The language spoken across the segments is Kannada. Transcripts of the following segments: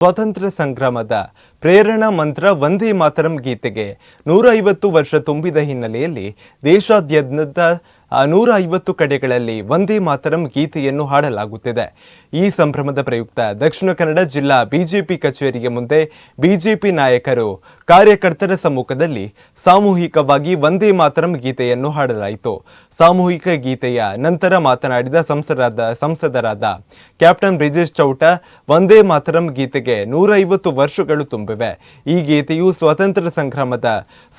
ಸ್ವಾತಂತ್ರ್ಯ ಸಂಗ್ರಾಮದ ಪ್ರೇರಣಾ ಮಂತ್ರ ವಂದೇ ಮಾತರಂ ಗೀತೆಗೆ ನೂರ ಐವತ್ತು ವರ್ಷ ತುಂಬಿದ ಹಿನ್ನೆಲೆಯಲ್ಲಿ ದೇಶಾದ್ಯಂತ ನೂರ ಐವತ್ತು ಕಡೆಗಳಲ್ಲಿ ವಂದೇ ಮಾತರಂ ಗೀತೆಯನ್ನು ಹಾಡಲಾಗುತ್ತಿದೆ. ಈ ಸಂಭ್ರಮದ ಪ್ರಯುಕ್ತ ದಕ್ಷಿಣ ಕನ್ನಡ ಜಿಲ್ಲಾ ಬಿಜೆಪಿ ಕಚೇರಿಗೆ ಮುಂದೆ ಬಿಜೆಪಿ ನಾಯಕರು ಕಾರ್ಯಕರ್ತರ ಸಮ್ಮುಖದಲ್ಲಿ ಸಾಮೂಹಿಕವಾಗಿ ವಂದೇ ಮಾತರಂ ಗೀತೆಯನ್ನು ಹಾಡಲಾಯಿತು. ಸಾಮೂಹಿಕ ಗೀತೆಯ ನಂತರ ಮಾತನಾಡಿದ ಸಂಸದರಾದ ಸಂಸದರಾದ ಕ್ಯಾಪ್ಟನ್ ಬ್ರಿಜೇಶ್ ಚೌಟ, ವಂದೇ ಮಾತರಂ ಗೀತೆಗೆ ನೂರೈವತ್ತು ವರ್ಷಗಳು ತುಂಬಿವೆ. ಈ ಗೀತೆಯು ಸ್ವಾತಂತ್ರ್ಯ ಸಂಗ್ರಾಮದ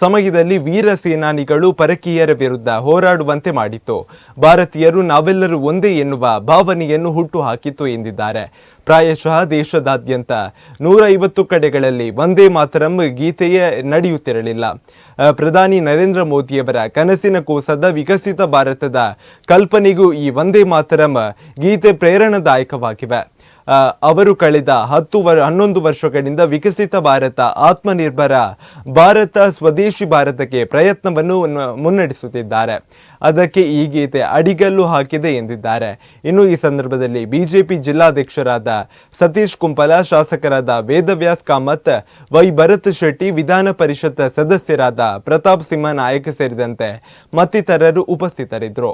ಸಮಯದಲ್ಲಿ ವೀರ ಸೇನಾನಿಗಳು ಪರಕೀಯರ ವಿರುದ್ಧ ಹೋರಾಡುವಂತೆ ಮಾಡಿತು. ಭಾರತೀಯರು ನಾವೆಲ್ಲರೂ ಒಂದೇ ಎನ್ನುವ ಭಾವನೆಯನ್ನು ಹುಟ್ಟುಹಾಕಿತು ಎಂದಿದ್ದಾರೆ. ಪ್ರಾಯಶಃ ದೇಶದಾದ್ಯಂತ ನೂರ ಐವತ್ತು ಕಡೆಗಳಲ್ಲಿ ವಂದೇ ಮಾತರಂ ಗೀತೆಯೇ ನಡೆಯುತ್ತಿರಲಿಲ್ಲ ಪ್ರಧಾನಿ ನರೇಂದ್ರ ಮೋದಿಯವರ ಕನಸಿನ ಕೋಸದ ವಿಕಸಿತ ಭಾರತದ ಕಲ್ಪನೆಗೂ ಈ ವಂದೇ ಮಾತರಂ ಗೀತೆ ಪ್ರೇರಣಾದಾಯಕವಾಗಿವೆ. ಅವರು ಕಳೆದ ಹತ್ತು ವರ್, ಹನ್ನೊಂದು ವರ್ಷಗಳಿಂದ ವಿಕಸಿತ ಭಾರತ, ಆತ್ಮನಿರ್ಭರ ಭಾರತ, ಸ್ವದೇಶಿ ಭಾರತಕ್ಕೆ ಪ್ರಯತ್ನವನ್ನು ಮುನ್ನಡೆಸುತ್ತಿದ್ದಾರೆ. ಅದಕ್ಕೆ ಈ ಗೀತೆ ಅಡಿಗಲ್ಲು ಹಾಕಿದೆ ಎಂದಿದ್ದಾರೆ. ಇನ್ನು ಈ ಸಂದರ್ಭದಲ್ಲಿ ಬಿಜೆಪಿ ಜಿಲ್ಲಾಧ್ಯಕ್ಷರಾದ ಸತೀಶ್ ಕುಂಪಲ, ಶಾಸಕರಾದ ವೇದವ್ಯಾಸ್ ಕಾಮತ್, ವೈ ಭರತ್ ಶೆಟ್ಟಿ, ವಿಧಾನ ಪರಿಷತ್ ಸದಸ್ಯರಾದ ಪ್ರತಾಪ್ ಸಿಂಹ ನಾಯಕ್ ಸೇರಿದಂತೆ ಮತ್ತಿತರರು ಉಪಸ್ಥಿತರಿದ್ದರು.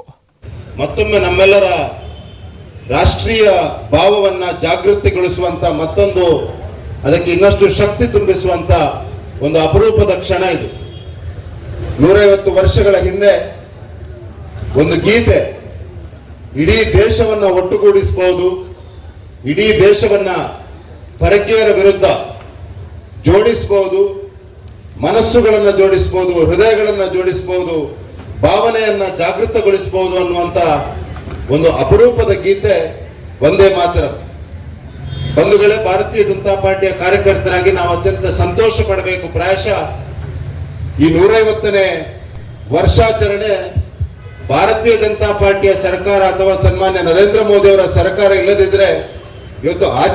ಮತ್ತೊಮ್ಮೆ ನಮ್ಮೆಲ್ಲರ ರಾಷ್ಟ್ರೀಯ ಭಾವವನ್ನ ಜಾಗೃತಿಗೊಳಿಸುವಂತ ಮತ್ತೊಂದು, ಅದಕ್ಕೆ ಇನ್ನಷ್ಟು ಶಕ್ತಿ ತುಂಬಿಸುವಂತ ಒಂದು ಅಪರೂಪದ ಕ್ಷಣ ಇದು. ನೂರೈವತ್ತು ವರ್ಷಗಳ ಹಿಂದೆ ಒಂದು ಗೀತೆ, ಇಡೀ ದೇಶವನ್ನ ಒಟ್ಟುಗೂಡಿಸಬಹುದು ಇಡೀ ದೇಶವನ್ನ ಪರಕೀಯರ ವಿರುದ್ಧ ಜೋಡಿಸಬಹುದು ಮನಸ್ಸುಗಳನ್ನು ಜೋಡಿಸಬಹುದು ಹೃದಯಗಳನ್ನು ಜೋಡಿಸಬಹುದು ಭಾವನೆಯನ್ನ ಜಾಗೃತಗೊಳಿಸಬಹುದು ಅನ್ನುವಂತ ಒಂದು ಅಪರೂಪದ ಗೀತೆ ಒಂದೇ ಒಂದು ಬಂಧುಗಳೇ ಭಾರತೀಯ ಜನತಾ ಪಾರ್ಟಿಯ ಕಾರ್ಯಕರ್ತರಾಗಿ ನಾವು ಅತ್ಯಂತ ಸಂತೋಷ ಪಡಬೇಕು. ಪ್ರಾಯಶಃ ಈ ನೂರೈವತ್ತನೇ ವರ್ಷಾಚರಣೆ ಭಾರತೀಯ ಜನತಾ ಪಾರ್ಟಿಯ ಸರ್ಕಾರ ಅಥವಾ ಸನ್ಮಾನ್ಯ ನರೇಂದ್ರ ಮೋದಿ ಅವರ ಸರ್ಕಾರ ಇಲ್ಲದಿದ್ರೆ ಇವತ್ತು ಆಚರಣೆ